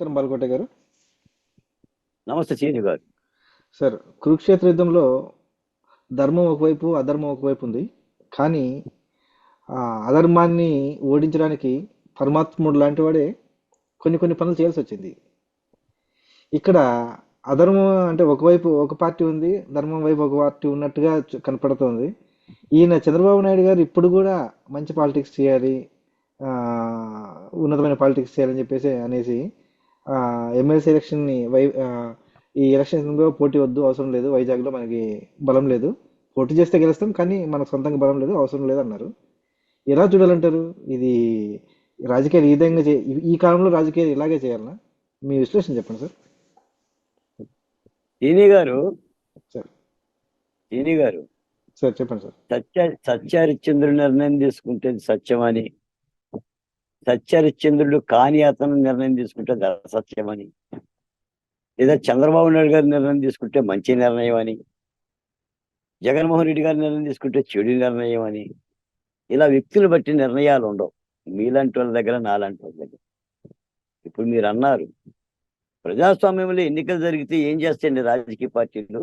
నమస్కారం బాలకోట గారు. నమస్తే చీని గారు. సార్ కురుక్షేత్ర యుద్ధంలో ధర్మం ఒకవైపు అధర్మం ఒకవైపు ఉంది. కానీ అధర్మాన్ని ఓడించడానికి పరమాత్ముడు లాంటి వాడే కొన్ని కొన్ని పనులు చేయాల్సి వచ్చింది. ఇక్కడ అధర్మం అంటే ఒకవైపు ఒక పార్టీ ఉంది ధర్మం వైపు ఒక పార్టీ ఉన్నట్టుగా కనపడుతోంది. ఈయన చంద్రబాబు నాయుడు గారు ఇప్పుడు కూడా మంచి పాలిటిక్స్ చేయాలి ఉన్నతమైన పాలిటిక్స్ చేయాలని చెప్పేసి అనేసి ఎమ్మెల్సీ ఎలక్షన్ని వై ఈ ఎలక్షన్లో పోటీ వద్దు అవసరం లేదు. వైజాగ్లో మనకి బలం లేదు. పోటీ చేస్తే గెలుస్తాం కానీ మనకు సొంతంగా బలం లేదు అవసరం లేదు అన్నారు. ఎలా చూడాలంటారు? ఇది రాజకీయాలు ఈ విధంగా చే ఈ- కాలంలో రాజకీయాలు ఇలాగే చేయాలనా? మీ విశ్లేషణ చెప్పండి సార్. చీని గారు. సార్. చీని గారు. సార్ చెప్పండి సార్. సత్య సత్యహరిశ్చంద్రుడు నిర్ణయం తీసుకుంటే సత్యమని సత్యహరిశ్చంద్రుడు కాని అతను నిర్ణయం తీసుకుంటే అసత్యమని లేదా చంద్రబాబు నాయుడు గారి నిర్ణయం తీసుకుంటే మంచి నిర్ణయం అని జగన్మోహన్ రెడ్డి గారి నిర్ణయం తీసుకుంటే చెడు నిర్ణయం అని ఇలా వ్యక్తులు బట్టి నిర్ణయాలు ఉండవు. మీలాంటి వాళ్ళ దగ్గర నాలాంటి వాళ్ళ దగ్గర. ఇప్పుడు మీరు అన్నారు ప్రజాస్వామ్యంలో ఎన్నికలు జరిగితే ఏం చేస్తాయండి రాజకీయ పార్టీలు?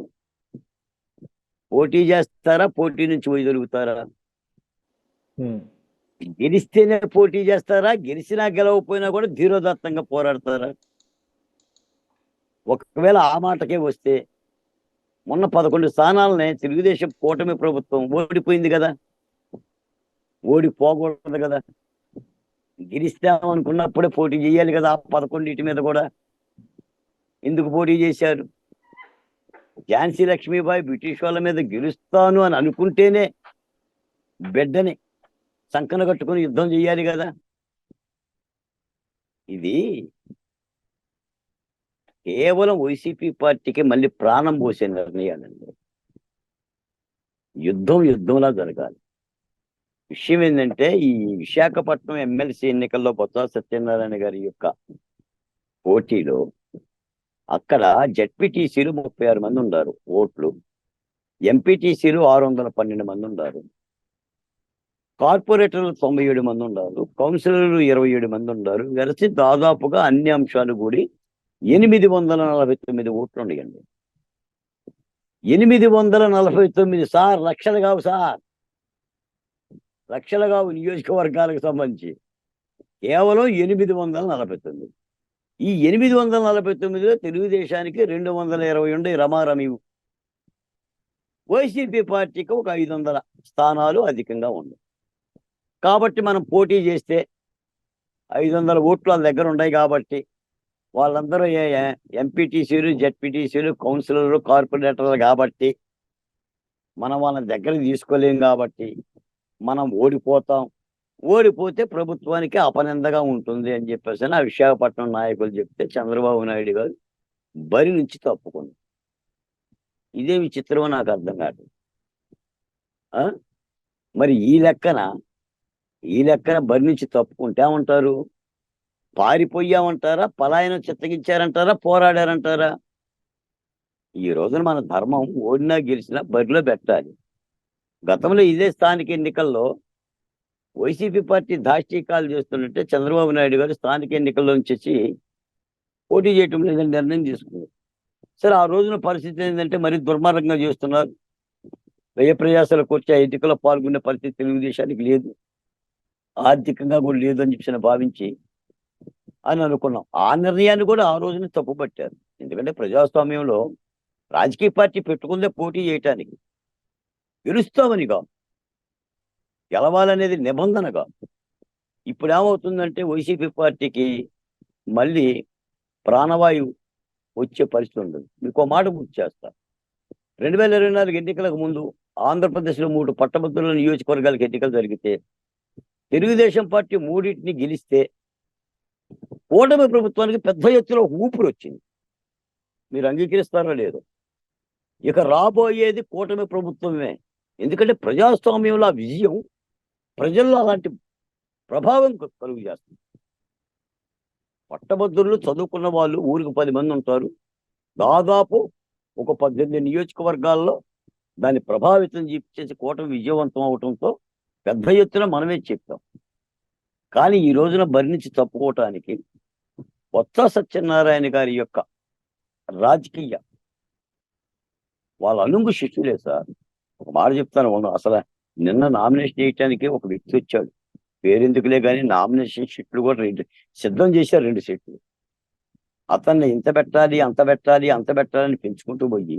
పోటీ చేస్తారా? పోటీ నుంచి పోయి దొరుకుతారా? గెలిస్తేనే పోటీ చేస్తారా? గెలిచినా గెలవకపోయినా కూడా ధీరోదత్తంగా పోరాడతారా? ఒకవేళ ఆ మాటకే వస్తే మొన్న పదకొండు స్థానాలనే తెలుగుదేశం కూటమి ప్రభుత్వం ఓడిపోయింది కదా? ఓడిపోకూడదు కదా? గెలిస్తామనుకున్నప్పుడే పోటీ చేయాలి కదా ఆ పదకొండింటి మీద కూడా? ఎందుకు పోటీ చేశారు? ఝాన్సీ లక్ష్మీబాయి బ్రిటిష్ వాళ్ళ మీద గెలుస్తాను అని అనుకుంటేనే బిడ్డని సంకన కట్టుకుని యుద్ధం చేయాలి కదా. ఇది కేవలం వైసీపీ పార్టీకి మళ్ళీ ప్రాణం పోసే నిర్ణయాలండి. యుద్ధం యుద్ధంలా జరగాలి. విషయం ఏంటంటే ఈ విశాఖపట్నం ఎమ్మెల్సీ ఎన్నికల్లో బొత్స సత్యనారాయణ గారి యొక్క పోటీలో అక్కడ జడ్పీటీసీలు ముప్పై ఆరు మంది ఉన్నారు ఓట్లు. ఎంపీటీసీలు ఆరు వందల పన్నెండు మంది ఉన్నారు. కార్పొరేటర్లు తొంభై ఏడు మంది ఉన్నారు కౌన్సిలర్లు ఇరవై ఏడు మంది ఉన్నారు కలిసి దాదాపుగా అన్ని అంశాలు కూడి ఎనిమిది వందల నలభై తొమ్మిది ఓట్లు ఉన్నాయండి. ఎనిమిది వందల నలభై తొమ్మిది సార్ లక్షలు కావు సార్. లక్షలు కావు నియోజకవర్గాలకు సంబంధించి. కేవలం ఎనిమిది వందల నలభై తొమ్మిది. ఈ ఎనిమిది వందల నలభై తొమ్మిదిలో తెలుగుదేశానికి రెండు వందల ఇరవై ఉండే రమారమి వైసీపీ పార్టీకి ఒక ఐదు వందల స్థానాలు అధికంగా ఉన్నాయి. కాబట్టి మనం పోటీ చేస్తే ఐదు వందల ఓట్లు వాళ్ళ దగ్గర ఉన్నాయి కాబట్టి వాళ్ళందరూ ఎంపీటీసీలు జెడ్పీటీసీలు కౌన్సిలర్లు కార్పొరేటర్లు కాబట్టి మనం వాళ్ళ దగ్గర తీసుకోలేం కాబట్టి మనం ఓడిపోతాం. ఓడిపోతే ప్రభుత్వానికి అపనిందగా ఉంటుంది అని చెప్పేసి ఆ విశాఖపట్నం నాయకులు చెప్తే చంద్రబాబు నాయుడు గారు బరి నుంచి తప్పుకుంది ఇదే విచిత్రమో నాకు అర్థం కాదు. మరి ఈ లెక్కన ఈ లెక్కన బరి నుంచి తప్పుకుంటే పారిపోయామంటారా? పలాయనం చిత్తగించారంటారా? పోరాడారంటారా? ఈ రోజున మన ధర్మం ఓడినా గెలిచినా బరిలో పెట్టాలి. గతంలో ఇదే స్థానిక ఎన్నికల్లో వైసీపీ పార్టీ దాష్టీకాలు చేస్తుంటే చంద్రబాబు నాయుడు గారు స్థానిక ఎన్నికల్లో నుంచి వచ్చి పోటీ చేయటం లేదని నిర్ణయం తీసుకున్నారు. సరే ఆ రోజున పరిస్థితి ఏంటంటే మరి దుర్మార్గంగా చేస్తున్నారు. వ్యయ ప్రయాసాలకు వచ్చే ఎన్నికల్లో పాల్గొనే పరిస్థితి తెలుగుదేశానికి లేదు. ఆర్థికంగా కూడా లేదు అని చెప్పి భావించి అని అనుకున్నాం. ఆ నిర్ణయాన్ని కూడా ఆ రోజున తప్పుపట్టారు. ఎందుకంటే ప్రజాస్వామ్యంలో రాజకీయ పార్టీ పెట్టుకుందే పోటీ చేయటానికి గెలుస్తామని కాదు. గెలవాలనేది నిబంధనగా ఇప్పుడు ఏమవుతుందంటే వైసీపీ పార్టీకి మళ్ళీ ప్రాణవాయువు వచ్చే పరిస్థితి ఉండదు. మీకు మాట గుర్తు చేస్తా. రెండు వేల ఇరవై నాలుగు ఎన్నికలకు ముందు ఆంధ్రప్రదేశ్లో మూడు పట్టభద్రుల నియోజకవర్గాలకు ఎన్నికలు జరిగితే తెలుగుదేశం పార్టీ మూడింటిని గెలిస్తే కూటమి ప్రభుత్వానికి పెద్ద ఎత్తులో ఊపిరి వచ్చింది మీరు అంగీకరిస్తారో లేదో. ఇక రాబోయేది కూటమి ప్రభుత్వమే. ఎందుకంటే ప్రజాస్వామ్యంలో ఆ విజయం ప్రజల్లో అలాంటి ప్రభావం కలుగు చేస్తుంది. పట్టభద్రులు చదువుకున్న వాళ్ళు ఊరికి పది మంది ఉంటారు. దాదాపు ఒక పద్దెనిమిది నియోజకవర్గాల్లో దాన్ని ప్రభావితం చేసి- చేసి కూటమి విజయవంతం అవటంతో పెద్ద ఎత్తున మనమే చెప్పాం. కానీ ఈ రోజున బరి నుంచి తప్పుకోవటానికి కొత్త సత్యనారాయణ గారి యొక్క రాజకీయ వాళ్ళ అనుంగు శిష్యులే సార్. ఒక మాట చెప్తాను వాళ్ళు అసలు నిన్న నామినేషన్ చేయటానికి ఒక వ్యక్తి వచ్చాడు. పేరెందుకులే కానీ నామినేషన్ షీట్లు కూడా రెండు సిద్ధం చేశారు రెండు సీట్లు అతన్ని ఇంత పెట్టాలి అంత పెట్టాలి అంత పెట్టాలని పెంచుకుంటూ పోయి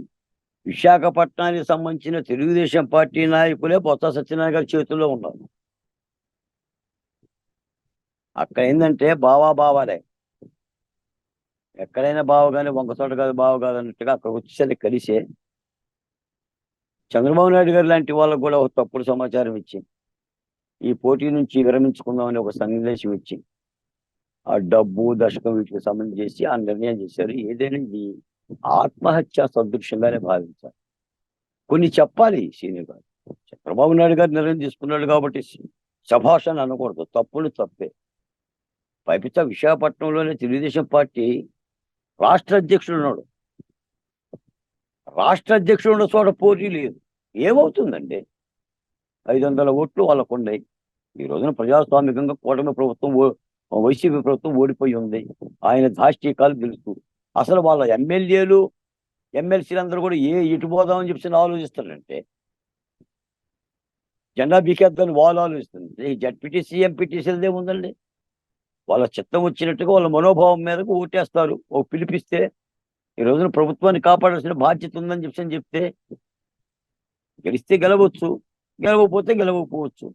విశాఖపట్నానికి సంబంధించిన తెలుగుదేశం పార్టీ నాయకులే బొత్స సత్యనారాయణ గారి చేతుల్లో ఉన్నారు. అక్కడ ఏంటంటే బావా బావాలే. ఎక్కడైనా బావ కానీ వంకతోట కాదు బావ కాదు అన్నట్టుగా అక్కడ వచ్చేసరికి కలిసే చంద్రబాబు నాయుడు గారు లాంటి వాళ్ళకు కూడా ఒక తప్పుడు సమాచారం ఇచ్చి ఈ పోటీ నుంచి విరమించుకుందామని ఒక సందేశం ఇచ్చి ఆ డబ్బు దశకం వీటికి సంబంధించి చేసి ఆ నిర్ణయం చేశారు. ఏదైనా ఆత్మహత్య సదృశ్యంగానే భావించాలి. కొన్ని చెప్పాలి సీనియర్ గారు. చంద్రబాబు నాయుడు గారు నిర్ణయం తీసుకున్నాడు కాబట్టి శభాష అని అనకూడదు. తప్పులు తప్పే. పైపిత విశాఖపట్నంలోనే తెలుగుదేశం పార్టీ రాష్ట్ర అధ్యక్షుడు ఉన్నాడు. రాష్ట్ర అధ్యక్షుడు ఉన్న చోట పోటీ లేదు. ఏమవుతుందండి? ఐదు వందల ఓట్లు వాళ్ళకు ఉన్నాయి ఈ రోజున ప్రజాస్వామికంగా కూటమి ప్రభుత్వం ఓ- వైసీపీ ప్రభుత్వం ఓడిపోయి ఉంది. ఆయన దాష్టీకాలు తెలుసు అసలు వాళ్ళ ఎమ్మెల్యేలు ఎమ్మెల్సీలు అందరూ కూడా ఏ ఇటు పోదామని చెప్పి ఆలోచిస్తారంటే జెండా బీకేద్దామని వాళ్ళు ఆలోచిస్తుంది జడ్పీటీసీ ఎంపీటీసీలదే ఉందండి. వాళ్ళ చిత్తం వచ్చినట్టుగా వాళ్ళ మనోభావం మీదకు ఓటేస్తారు. ఓ పిలిపిస్తే ఈ రోజున ప్రభుత్వాన్ని కాపాడాల్సిన బాధ్యత ఉందని చెప్పి చెప్తే గెలిస్తే గెలవచ్చు గెలవకపోతే గెలవకపోవచ్చు.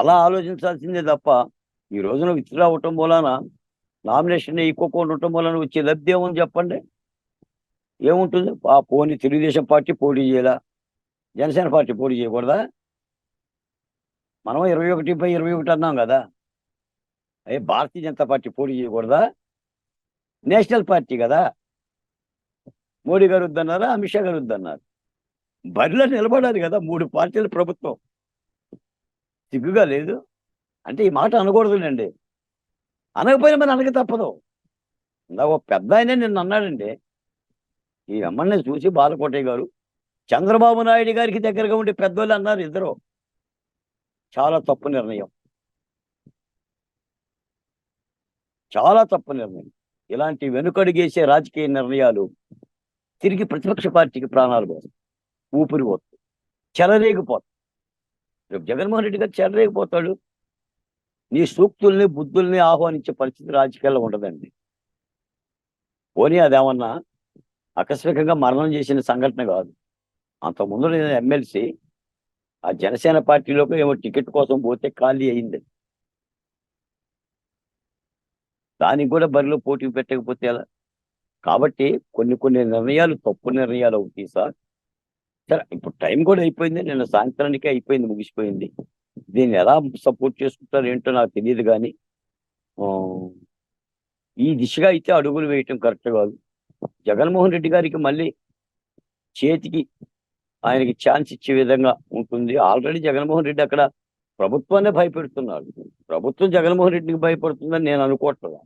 అలా ఆలోచించాల్సిందే తప్ప ఈ రోజున విత్తులు అవటం మూలాన నామినేషన్ ఎక్కువ ఉండటం వలన వచ్చే లబ్ధి ఏముంది చెప్పండి? ఏముంటుంది? ఆ పోనీ తెలుగుదేశం పార్టీ పోటీ చేయాలా? జనసేన పార్టీ పోటీ చేయకూడదా? మనం ఇరవై ఒకటి బై ఇరవై ఒకటి అన్నాం కదా. అయ్యే భారతీయ జనతా పార్టీ పోటీ చేయకూడదా? నేషనల్ పార్టీ కదా. మోడీ గారు వద్దన్నారా? అమిత్ షా గారు వద్దన్నారు. బరిలో నిలబడాలి కదా మూడు పార్టీల ప్రభుత్వం. సిగ్గుగా లేదు. అంటే ఈ మాట అనకూడదులేండి. అనకపోయినా మరి అనక తప్పదు. ఇందాక ఒక పెద్ద ఆయన నిన్ను అన్నాడండి ఈ ఎమ్మెల్యే చూసి బాలకోటయ్య గారు చంద్రబాబు నాయుడు గారికి దగ్గరగా ఉండే పెద్దోళ్ళు అన్నారు ఇద్దరు. చాలా తప్పు నిర్ణయం. చాలా తప్పు నిర్ణయం. ఇలాంటి వెనుకడుగేసే రాజకీయ నిర్ణయాలు తిరిగి ప్రతిపక్ష పార్టీకి ప్రాణాలు పోతాయి. ఊపిరి పోతుంది చెలరేగిపోతుంది రేపు జగన్మోహన్ రెడ్డి గారు చెలరేగిపోతాడు. నీ సూక్తుల్ని బుద్ధుల్ని ఆహ్వానించే పరిస్థితి రాజకీయాల్లో ఉండదండి. పోనీ అదేమన్నా ఆకస్మికంగా మరణం చేసిన సంఘటన కాదు. అంతకుముందు నేను ఎమ్మెల్సీ ఆ జనసేన పార్టీలోకి ఏమో టికెట్ కోసం పోతే ఖాళీ అయింది. దానికి కూడా బరిలో పోటీ పెట్టకపోతే ఎలా? కాబట్టి కొన్ని కొన్ని నిర్ణయాలు తప్పు నిర్ణయాలు అవుతాయి సార్. సరే ఇప్పుడు టైం కూడా అయిపోయింది. నిన్న సాయంత్రానికి అయిపోయింది ముగిసిపోయింది. దీన్ని ఎలా సపోర్ట్ చేసుకుంటారు ఏంటో నాకు తెలియదు కానీ ఈ దిశగా అయితే అడుగులు వేయటం కరెక్ట్ కాదు. జగన్మోహన్ రెడ్డి గారికి మళ్ళీ చేతికి ఆయనకి ఛాన్స్ ఇచ్చే విధంగా ఉంటుంది. ఆల్రెడీ జగన్మోహన్ రెడ్డి అక్కడ ప్రభుత్వాన్ని భయపెడుతున్నాడు. ప్రభుత్వం జగన్మోహన్ రెడ్డికి భయపడుతుందని నేను అనుకోవట్లేదు.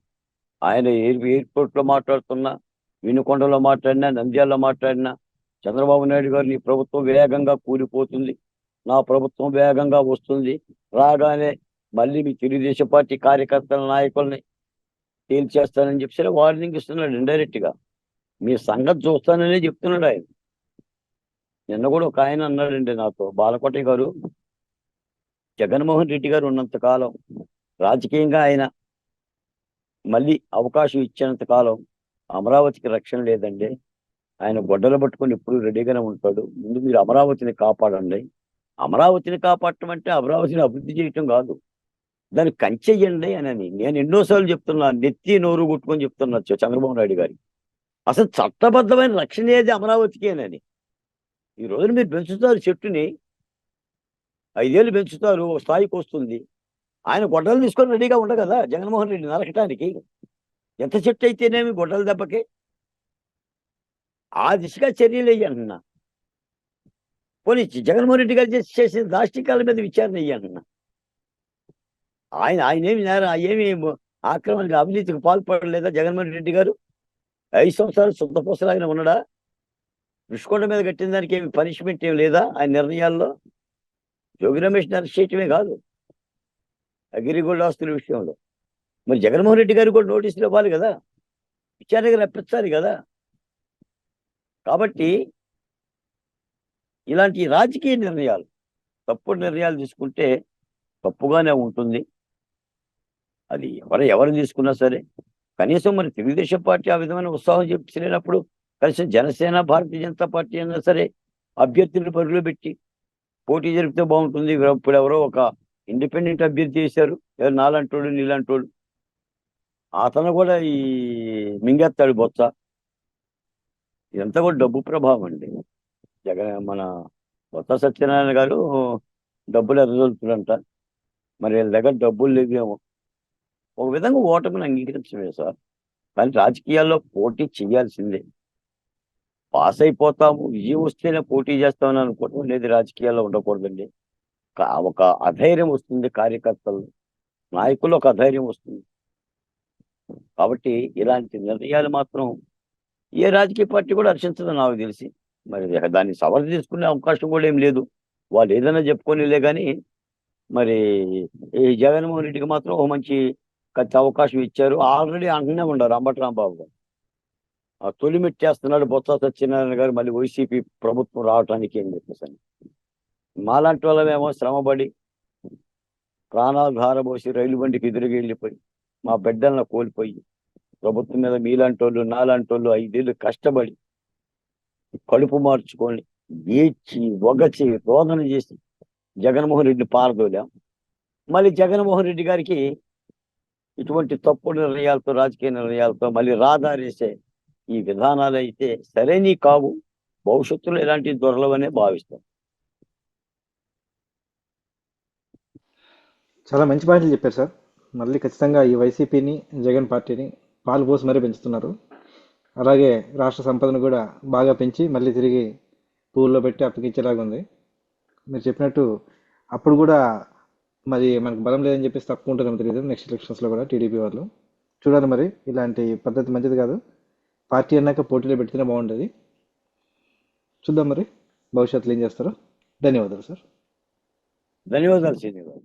ఆయన ఎయిర్ ఎయిర్పోర్ట్లో మాట్లాడుతున్నా వినుకొండలో మాట్లాడినా నంద్యాలలో మాట్లాడినా చంద్రబాబు నాయుడు గారు నీ ప్రభుత్వం వేగంగా కూలిపోతుంది. నా ప్రభుత్వం వేగంగా వస్తుంది. రాగానే మళ్ళీ మీ తెలుగుదేశం పార్టీ కార్యకర్తల నాయకుల్ని తేల్చేస్తానని చెప్పి వార్నింగ్ ఇస్తున్నాడు ఇండైరెక్ట్గా. మీ సంగతి చూస్తాననే చెప్తున్నాడు ఆయన. నిన్న కూడా ఒక ఆయన అన్నాడండి నాతో బాలకోట గారు. జగన్మోహన్ రెడ్డి గారు ఉన్నంత కాలం రాజకీయంగా ఆయన మళ్ళీ అవకాశం ఇచ్చినంత కాలం అమరావతికి రక్షణ లేదండి. ఆయన గొడ్డలు పట్టుకొని ఎప్పుడు రెడీగానే ఉంటాడు. ముందు మీరు అమరావతిని కాపాడండి. అమరావతిని కాపాడటం అంటే అమరావతిని అభివృద్ధి చేయటం కాదు. దాన్ని కంచెయ్యండి అని నేను ఎన్నోసార్లు చెప్తున్నా నెత్తి నోరు కొట్టుకొని చెప్తున్నా చంద్రబాబు నాయుడు గారికి. అసలు చట్టబద్ధమైన రక్షణ ఏది అమరావతికేనని ఈ రోజున మీరు పెంచుతారు చెట్టుని ఐదేళ్ళు పెంచుతారు ఒక స్థాయికి వస్తుంది. ఆయన గొడ్డలు తీసుకొని రెడీగా ఉండ కదా జగన్మోహన్ రెడ్డి నరకటానికి. ఎంత చెట్టు అయితేనేమి గొడ్డల దెబ్బకి? ఆ దిశగా చర్యలు వేయంటున్నా పోనీ జగన్మోహన్ రెడ్డి గారు చేసి చేసిన దాష్టికాల మీద విచారణ అయ్యానన్న ఆయన ఆయన ఏమి నేరం ఏమి ఆక్రమణకు అవినీతికి పాల్పడలేదా జగన్మోహన్ రెడ్డి గారు? ఐదు సంవత్సరాలు శుద్ధ ఉన్నాడా? రుషికొండ మీద కట్టిన దానికి ఏమి పనిష్మెంట్ ఏమి లేదా ఆయన నిర్ణయాల్లో? జోగి రమేష్ అరెస్ట్ చేయటమే కాదు. అగిరిగోల్డ్ ఆస్తుల విషయంలో. మరి జగన్మోహన్ రెడ్డి గారు కూడా నోటీసులు ఇవ్వాలి కదా. విచారణ రప్పించాలి కదా. కాబట్టి ఇలాంటి రాజకీయ నిర్ణయాలు తప్పుడు నిర్ణయాలు తీసుకుంటే తప్పుగానే ఉంటుంది. అది ఎవరు ఎవరు తీసుకున్నా సరే. కనీసం మరి తెలుగుదేశం పార్టీ ఆ విధమైన ఉత్సాహం చూపించలేనప్పుడు కనీసం జనసేన భారతీయ జనతా పార్టీ అయినా సరే అభ్యర్థులు పరుగులో పెట్టి పోటీ జరిపితే బాగుంటుంది. ఇప్పుడు ఎవరో ఒక ఇండిపెండెంట్ అభ్యర్థి చేశారు ఎవరు నాలంటోడు నీలంటోడు. అతను కూడా ఈ మింగేస్తాడు బొత్స. ఇదంతా కూడా డబ్బు ప్రభావం అండి. జగన్ మన కొత్త సత్యనారాయణ గారు డబ్బులు ఎదజల్లుతుడంట మరి వీళ్ళ దగ్గర డబ్బులు లేవేమో. ఒక విధంగా ఓటమిని అంగీకరించమే సార్. కానీ రాజకీయాల్లో పోటీ చేయాల్సిందే. పాస్ అయిపోతాము. విజయం వస్తేనే పోటీ చేస్తామని అనుకోవడం లేదు రాజకీయాల్లో ఉండకూడదండి. కా- ఒక అధైర్యం వస్తుంది కార్యకర్తలు నాయకులు ఒక అధైర్యం వస్తుంది. కాబట్టి ఇలాంటి నిర్ణయాలు మాత్రం ఏ రాజకీయ పార్టీ కూడా హర్షించదు నాకు తెలిసి. మరి దాన్ని సవరణ తీసుకునే అవకాశం కూడా ఏం లేదు. వాళ్ళు ఏదైనా చెప్పుకోనిలే కానీ మరి ఈ జగన్మోహన్ రెడ్డికి మాత్రం ఒక మంచి అవకాశం ఇచ్చారు. ఆల్రెడీ అంటూనే ఉన్నారు అంబటరాంబాబు గారు. ఆ తొలి మెట్టేస్తున్నాడు బొత్స సత్యనారాయణ గారు మళ్ళీ వైసీపీ ప్రభుత్వం రావటానికి ఏం చెప్పేసి మాలాంటి వాళ్ళమేమో శ్రమపడి ప్రాణాలు ధారపోసి రైలు బండికి ఎదురుగా వెళ్ళిపోయి మా బిడ్డలను కోల్పోయి ప్రభుత్వం మీద మీలాంటి వాళ్ళు నాలాంటి వాళ్ళు ఐదేళ్ళు కష్టపడి కడుపు మార్చుకొని ఏడ్చి ఒగచి రోదన చేసి జగన్మోహన్ రెడ్డిని పారదోలాం. మళ్ళీ జగన్మోహన్ రెడ్డి గారికి ఇటువంటి తప్పుడు నిర్ణయాలతో రాజకీయ నిర్ణయాలతో మళ్ళీ రాదారేసే ఈ విధానాలు అయితే సరైనవి కావు. భవిష్యత్తులో ఇలాంటి దొరలవనే భావిస్తాం. చాలా మంచి పాయింట్లు చెప్పారు సార్. మళ్ళీ ఖచ్చితంగా ఈ వైసీపీని జగన్ పార్టీని పాలు పోసి మరీ పెంచుతున్నారు. అలాగే రాష్ట్ర సంపదను కూడా బాగా పెంచి మళ్ళీ తిరిగి పూల్లో పెట్టి అప్పగించేలాగా ఉంది. మీరు చెప్పినట్టు అప్పుడు కూడా మరి మనకు బలం లేదని చెప్పేసి తప్పుకుంటారేమో తెలియదు. నెక్స్ట్ ఎలక్షన్స్లో కూడా టీడీపీ వాళ్ళు. చూడాలి మరి ఇలాంటి పద్ధతి మంచిది కాదు. పార్టీ అన్నాక పోటీలో పెడితేనే బాగుంటుంది. చూద్దాం మరి భవిష్యత్తులో ఏం చేస్తారో. ధన్యవాదాలు సార్. ధన్యవాదాలు శ్రీనివాస్.